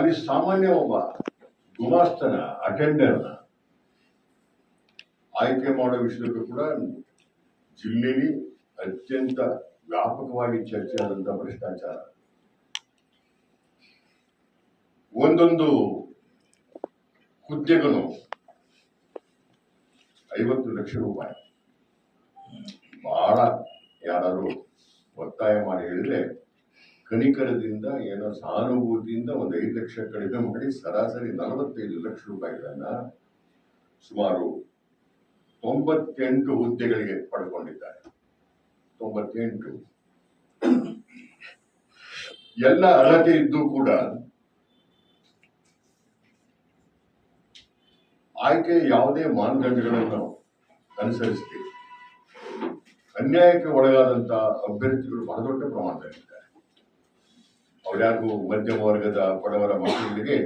ಅಲ್ಲಿ ಸಾಮಾನ್ಯ ಒಬ್ಬ ಗುಮಾಸ್ತನ ಅಟೆಂಡರ್ನ ಆಯ್ಕೆ ಮಾಡೋ ವಿಷಯದಲ್ಲೂ ಕೂಡ ಜಿಲ್ಲೆಯಲ್ಲಿ ಅತ್ಯಂತ ವ್ಯಾಪಕವಾಗಿ ಚರ್ಚೆ ಆದಂತ ಭ್ರಷ್ಟಾಚಾರ. ಒಂದೊಂದು ಹುದ್ದೆಗಳು ಐವತ್ತು ಲಕ್ಷ ರೂಪಾಯಿ. ಬಹಳ ಯಾರಾದರೂ ಒತ್ತಾಯ ಮಾಡಿ ಹೇಳಿದ್ರೆ ಕನಿಕರದಿಂದ ಏನೋ ಸಹಾನುಭೂತಿಯಿಂದ ಒಂದು ಐದು ಲಕ್ಷ ಕಡಿಮೆ ಮಾಡಿ ಸರಾಸರಿ ನಲವತ್ತೈದು ಲಕ್ಷ ರೂಪಾಯಿಗಳನ್ನ ಸುಮಾರು ತೊಂಬತ್ತೆಂಟು ಹುದ್ದೆಗಳಿಗೆ ಪಡ್ಕೊಂಡಿದ್ದಾರೆ. ತೊಂಬತ್ತೆಂಟು. ಎಲ್ಲ ಅರ್ಹತೆ ಇದ್ದು ಕೂಡ ಆಯ್ಕೆ ಯಾವುದೇ ಮಾನದಂಡಗಳನ್ನು ಅನುಸರಿಸದೆ ಅನ್ಯಾಯಕ್ಕೆ ಒಳಗಾದಂತಹ ಅಭ್ಯರ್ಥಿಗಳು ಬಹಳ ದೊಡ್ಡ ಪ್ರಮಾಣದಲ್ಲಿದ್ದಾರೆ. ಅವ್ರ್ಯಾರಿಗೂ ಮಧ್ಯಮ ವರ್ಗದ ಬಡವರ ಮಕ್ಕಳಿಗೆ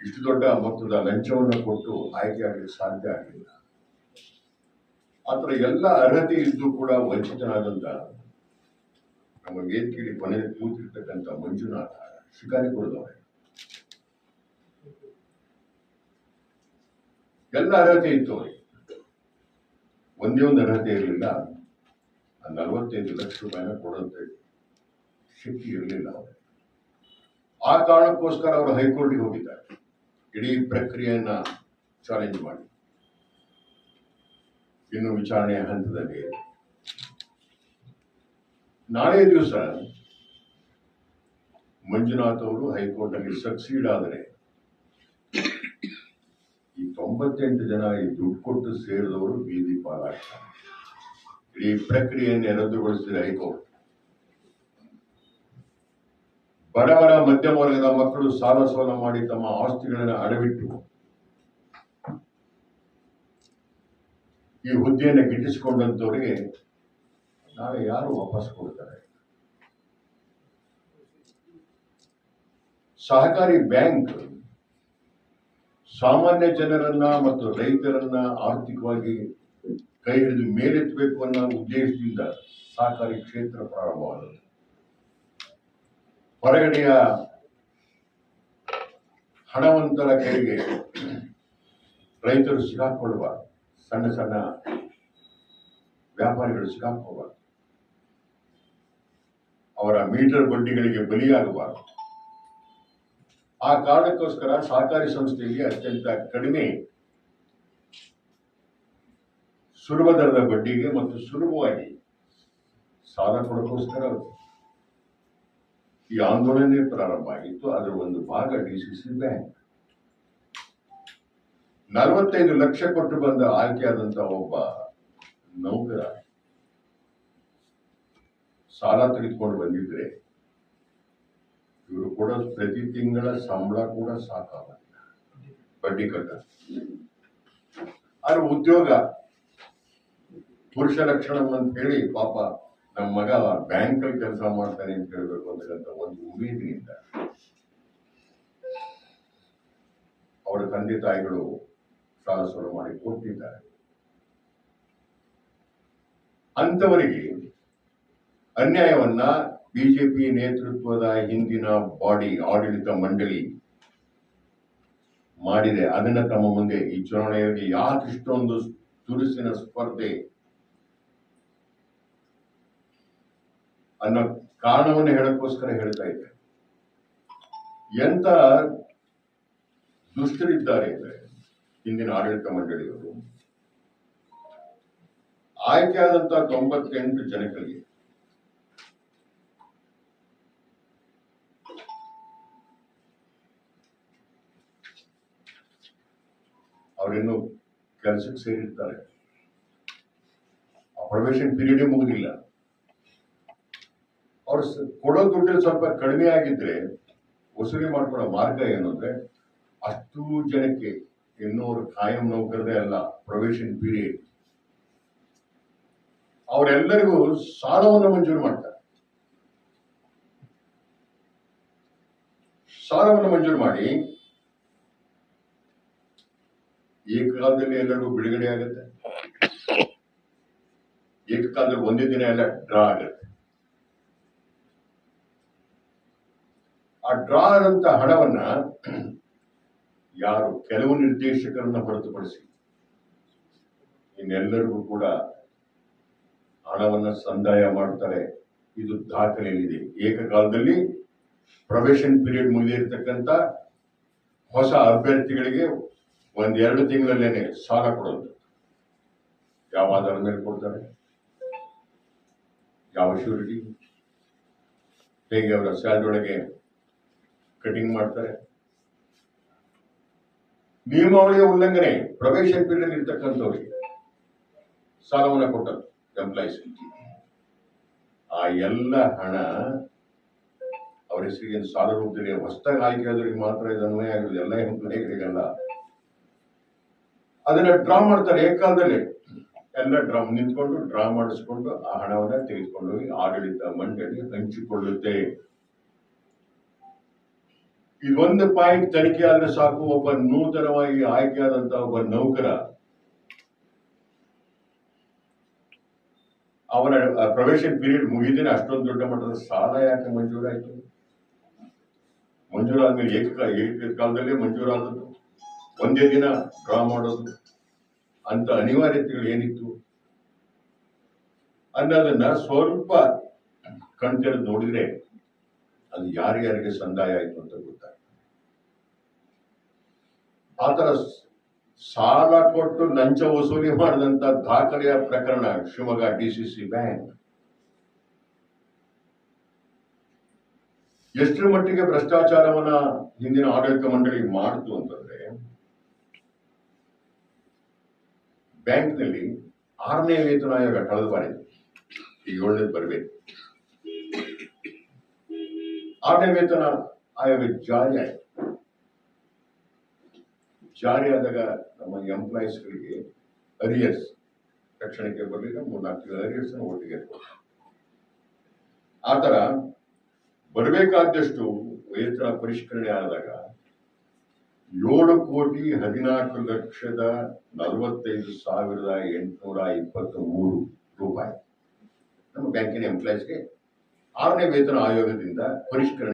ಇಷ್ಟು ದೊಡ್ಡ ಮೊತ್ತದ ಲಂಚವನ್ನು ಕೊಟ್ಟು ಆಯ್ಕೆ ಆಗಲಿಕ್ಕೆ ಸಾಧ್ಯ ಆಗಲಿಲ್ಲ ಆತರ ಎಲ್ಲ ಅರ್ಹತೆ ಇದ್ದು ಕೂಡ ವಂಚಿತನಾದಂತ ನಮ್ಮ ವೇದಿಕೆಯಲ್ಲಿ ಕೊನೆ ಕೂತಿರ್ತಕ್ಕಂಥ ಮಂಜುನಾಥ ಶಿಕಾರಿಪುರದವರೇ. ಎಲ್ಲ ಅರ್ಹತೆ ಇತ್ತು ಅವರಿಗೆ. ಒಂದೇ ಒಂದು ಅರ್ಹತೆ ಇರಲಿಲ್ಲ. ನಲವತ್ತೈದು ಲಕ್ಷ ರೂಪಾಯಿನ ಕೊಡುವಂತ ಶಕ್ತಿ ಇರಲಿಲ್ಲ ಆ ಕಾರಣಕ್ಕೋಸ್ಕರ ಅವರು ಹೈಕೋರ್ಟ್ಗೆ ಹೋಗಿದ್ದಾರೆ. ಇಡೀ ಪ್ರಕ್ರಿಯೆಯನ್ನ ಚಾಲೆಂಜ್ ಮಾಡಿ. ಇನ್ನು ವಿಚಾರಣೆಯ ಹಂತದಲ್ಲಿ ನಾಳೆ ದಿವಸ ಮಂಜುನಾಥ್ ಅವರು ಹೈಕೋರ್ಟ್ ಅಲ್ಲಿ ಸಕ್ಸೀಡ್ ಆದರೆ ಈ ತೊಂಬತ್ತೆಂಟು ಜನ ಈ ದುಡ್ಡು ಕೊಟ್ಟು ಸೇರಿದವರು ಬೀದಿ ಪಾಲಾಗ್ತಾರೆ. ಇಡೀ ಪ್ರಕ್ರಿಯೆಯನ್ನು ರದ್ದುಗೊಳಿಸಿದ ಹೈಕೋರ್ಟ್. ಬಡವರ ಮಧ್ಯಮ ವರ್ಗದ ಮಕ್ಕಳು ಸಾಲ ಸೋಲ ಮಾಡಿ ತಮ್ಮ ಆಸ್ತಿಗಳನ್ನು ಅಡವಿಟ್ಟು ಈ ಹುದ್ದೆಯನ್ನು ಗಿಟ್ಟಿಸಿಕೊಂಡಂತವರಿಗೆ ನಾಳೆ ಯಾರು ವಾಪಸ್ ಕೊಡ್ತಾರೆ ಸಹಕಾರಿ ಬ್ಯಾಂಕ್ ಸಾಮಾನ್ಯ ಜನರನ್ನ ಮತ್ತು ರೈತರನ್ನ ಆರ್ಥಿಕವಾಗಿ ಕೈ ಹಿಡಿದು ಮೇಲೆತ್ತಬೇಕು ಅನ್ನೋ ಉದ್ದೇಶದಿಂದ ಸಹಕಾರಿ ಕ್ಷೇತ್ರ ಪ್ರಾರಂಭವಾದದ್ದು. ಹೊರಗಡೆಯ ಹಣವಂತರ ಕೈಗೆ ರೈತರು ಸಿಗಾಕೊಳ್ಳುವ ಸಣ್ಣ ಸಣ್ಣ ವ್ಯಾಪಾರಿಗಳು ಸಿಗಾಕುವ ಅವರ ಮೀಟರ್ ಬಡ್ಡಿಗಳಿಗೆ ಬಲಿಯಾಗುವ ಆ ಕಾರಣಕ್ಕೋಸ್ಕರ ಸಹಕಾರಿ ಸಂಸ್ಥೆಯಲ್ಲಿ ಅತ್ಯಂತ ಕಡಿಮೆ ಸುಲಭ ದರದ ಬಡ್ಡಿಗೆ ಮತ್ತು ಸುಲಭವಾಗಿ ಸಾಲ ಕೊಡೋಕ್ಕೋಸ್ಕರ ಈ ಆಂದೋಲನೆ ಪ್ರಾರಂಭ ಆಗಿತ್ತು ಅದರ ಒಂದು ಭಾಗ ಡಿಸಿಸಿ ಬ್ಯಾಂಕ್. ನಲವತ್ತೈದು ಲಕ್ಷ ಕೊಟ್ಟು ಬಂದ ಆಯ್ಕೆಯಾದಂತ ಒಬ್ಬ ನೌಕರ ಸಾಲ ತೆಗೆದುಕೊಂಡು ಬಂದಿದ್ರೆ ಇವರು ಕೂಡ ಪ್ರತಿ ತಿಂಗಳ ಸಂಬಳ ಕೂಡ ಸಾಕಾಗಲ್ಲ ಬಡ್ಡಿ ಕಟ್ಟ ಆದ್ರೆ ಉದ್ಯೋಗ, ಪುರುಷ ಲಕ್ಷಣ ಅಂತ ಹೇಳಿ ಪಾಪ ನಮ್ಮ ಮಗ ಬ್ಯಾಂಕ್ ಅಲ್ಲಿ ಕೆಲಸ ಮಾಡ್ತಾನೆ ಅಂತ ಹೇಳ್ಬೇಕು ಅಂತಕ್ಕಂಥ ಒಂದು ಉಮೇದಿನಿಂದ ಅವರ ತಂದೆ ತಾಯಿಗಳು ಸಾಲ ಮಾಡಿ ಕೊಟ್ಟಿದ್ದಾರೆ ಅಂತವರಿಗೆ ಅನ್ಯಾಯವನ್ನ ಬಿಜೆಪಿ ನೇತೃತ್ವದ ಹಿಂದಿನ ಬಾಡಿ ಆಡಳಿತ ಮಂಡಳಿ ಮಾಡಿದೆ. ಅದನ್ನ ತಮ್ಮ ಮುಂದೆ ಈ ಚುನಾವಣೆಯಲ್ಲಿ ಯಾಕಿಷ್ಟೊಂದು ತುರುಸಿನ ಸ್ಪರ್ಧೆ ಅನ್ನೋ ಕಾರಣವನ್ನು ಹೇಳಕ್ಕೋಸ್ಕರ ಹೇಳ್ತಾ ಇದ್ದೆ. ಎಂತ ದುಷ್ಟರಿದ್ದಾರೆ ಅಂದ್ರೆ ಹಿಂದಿನ ಆಡಳಿತ ಮಂಡಳಿಯವರು ಆಯ್ಕೆಯಾದಂತ ತೊಂಬತ್ತೆಂಟು ಜನಗಳಿಗೆ ಅವರಿನ್ನು ಕೆಲಸಕ್ಕೆ ಸೇರಿರ್ತಾರೆ. ಆ ಪ್ರೊಬೇಷನ್ ಪೀರಿಯಡೇ ಮುಗುದಿಲ್ಲ. ಅವ್ರು ಕೊಡೋ ದುಡ್ಡು ಸ್ವಲ್ಪ ಕಡಿಮೆ ಆಗಿದ್ರೆ ವಸೂಲಿ ಮಾಡ್ಕೊಳ್ಳೋ ಮಾರ್ಗ ಏನು ಅಂದ್ರೆ ಅಷ್ಟು ಜನಕ್ಕೆ ಇನ್ನೂರು ಕಾಯಂ ನೌಕರದೇ ಅಲ್ಲ ಪ್ರೊವೇಷನ್ ಪೀರಿಯಡ್. ಅವರೆಲ್ಲರಿಗೂ ಸಾಲವನ್ನು ಮಂಜೂರು ಮಾಡ್ತಾರೆ. ಸಾಲವನ್ನು ಮಂಜೂರು ಮಾಡಿ ಏಕಕಾಲದಲ್ಲಿ ಎಲ್ಲರಿಗೂ ಬಿಡುಗಡೆ ಆಗುತ್ತೆ. ಏಕಕಾಲದಲ್ಲಿ ಒಂದೇ ದಿನ ಎಲ್ಲ ಡ್ರಾ ಆಗುತ್ತೆ. ಆ ಡ್ರಾ ಆದಂತ ಹಣವನ್ನ ಯಾರು ಕೆಲವು ನಿರ್ದೇಶಕರನ್ನ ಹೊರತುಪಡಿಸಿ ಇನ್ನೆಲ್ಲರಿಗೂ ಕೂಡ ಹಣವನ್ನ ಸಂದಾಯ ಮಾಡ್ತಾರೆ. ಇದು ದಾಖಲೆಯಲ್ಲಿದೆ. ಏಕಕಾಲದಲ್ಲಿ ಪ್ರೊಬೇಷನ್ ಪೀರಿಯಡ್ ಮುಗಿದಿರ್ತಕ್ಕಂಥ ಹೊಸ ಅಭ್ಯರ್ಥಿಗಳಿಗೆ ಒಂದೆರಡು ತಿಂಗಳಲ್ಲೇನೆ ಸಾಲ ಕೊಡೋದು ಯಾವ ಆಧಾರ ಮೇಲೆ ಕೊಡ್ತಾರೆ? ಯಾವ ಶ್ಯೂರಿಟಿ ಹೇಗೆ ಅವರ ಸ್ಯಾಲ್ರಿ ಒಳಗೆ ಕಟಿಂಗ್ ಮಾಡ್ತಾರೆ. ನಿಯಮಾವಳಿಯ ಉಲ್ಲಂಘನೆ ಪ್ರವೇಶ ಪೀರಿಯಡ್ ಇರ್ತಕ್ಕಂಥವ್ರಿಗೆ ಸಾಲವನ್ನು ಕೊಟ್ಟದ್ದು ಎಂಪ್ಲಾಯೀಸ್ ಆ ಎಲ್ಲ ಹಣ ಅವರ ಹೆಸರಿಗೆ ಸಾಲ ರೂಪದಲ್ಲಿ ಹೊಸದಾಗಿ ಆಯ್ಕೆ ಆದವರಿಗೆ ಮಾತ್ರ ಇದು ಅನ್ವಯ ಆಗಿರೋದು ಎಲ್ಲ ಎಂಪ್ಲಾಯಿಗಳಿಗಲ್ಲ ಅದನ್ನ ಡ್ರಾ ಮಾಡ್ತಾರೆ ಏಕಾಲದಲ್ಲಿ ಎಲ್ಲ ಡ್ರಾ ನಿಂತ್ಕೊಂಡು ಡ್ರಾ ಮಾಡಿಸ್ಕೊಂಡು ಆ ಹಣವನ್ನ ತೆಗೆದುಕೊಂಡು ಹೋಗಿ ಆಡಳಿತ ಮಂಡಳಿ ಹಂಚಿಕೊಳ್ಳುತ್ತೆ. ಇದೊಂದು ಪಾಯಿಂಟ್ ತನಿಖೆ ಆದ್ರೆ ಸಾಕು. ಒಬ್ಬ ನೂತನವಾಗಿ ಆಯ್ಕೆಯಾದಂತಹ ಒಬ್ಬ ನೌಕರ ಅವನ ಪ್ರೊಬೇಷನ್ ಪೀರಿಯಡ್ ಮುಗಿದೇನೆ ಅಷ್ಟೊಂದು ದೊಡ್ಡ ಮಟ್ಟದ ಸಾಲ ಯಾಕೆ ಮಂಜೂರಾಯಿತು? ಮಂಜೂರಾದ್ಮೇಲೆ ಏಕ ಏಕಕಾಲದಲ್ಲೇ ಮಂಜೂರಾದದ್ದು. ಒಂದೇ ದಿನ ಡ್ರಾ ಮಾಡೋದು. ಅಂತ ಅನಿವಾರ್ಯತೆಗಳು ಏನಿತ್ತು? ಅನ್ನೋದನ್ನ ಸ್ವಲ್ಪ ಕಣ್ತೆರೆದು ನೋಡಿದ್ರೆ ಅದು ಯಾರ್ಯಾರಿಗೆ ಸಂದಾಯ ಆಯ್ತು ಅಂತ ಗೊತ್ತಾಗ್ತದೆ. ಆತರ ಸಾಲ ಕೊಟ್ಟು ಲಂಚ ವಸೂಲಿ ಮಾಡಿದಂತ ದಾಖಲೆಯ ಪ್ರಕರಣ ಶಿವಮೊಗ್ಗ ಡಿಸಿಸಿ ಬ್ಯಾಂಕ್. ಎಷ್ಟರ ಮಟ್ಟಿಗೆ ಭ್ರಷ್ಟಾಚಾರವನ್ನ ಹಿಂದಿನ ಆಡಳಿತ ಮಂಡಳಿ ಮಾಡ್ತು ಅಂತಂದ್ರೆ, ಬ್ಯಾಂಕ್ನಲ್ಲಿ ಆರನೇ ವೇತನ ಆಯೋಗ ಕಳೆದ ಬಾರಿ ಈಗ ಏಳನೇದು ಬರಬೇಕು. ಆರನೇ ವೇತನ ಆಯೋಗ ಜಾರಿ ಆಯ್ತು. ಜಾರಿ ಆದಾಗ ನಮ್ಮ ಎಂಪ್ಲಾಯೀಸ್ಗಳಿಗೆ ಅರಿಯರ್ಸ್ ತಕ್ಷಣಕ್ಕೆ ಬರಲಿಲ್ಲ, ಮೂರ್ನಾಲ್ಕು ತಿಂಗಳ ಅರಿಯರ್ಸ್ ಒಟ್ಟಿಗೆ ಆತರ ಬರಬೇಕಾದಷ್ಟು ವೇತನ ಪರಿಷ್ಕರಣೆ ಆದಾಗ ಏಳು ಕೋಟಿ ಹದಿನಾಲ್ಕು ಲಕ್ಷದ ನಲವತ್ತೈದು ಸಾವಿರದ ಎಂಟುನೂರ ಇಪ್ಪತ್ತ್ ಮೂರು ರೂಪಾಯಿ. ನಮ್ಮ ಬ್ಯಾಂಕಿನ ಎಂಪ್ಲಾಯೀಸ್ಗೆ ಆರನೇ ವೇತನ ಆಯೋಗದಿಂದ ಪರಿಷ್ಕರಣೆ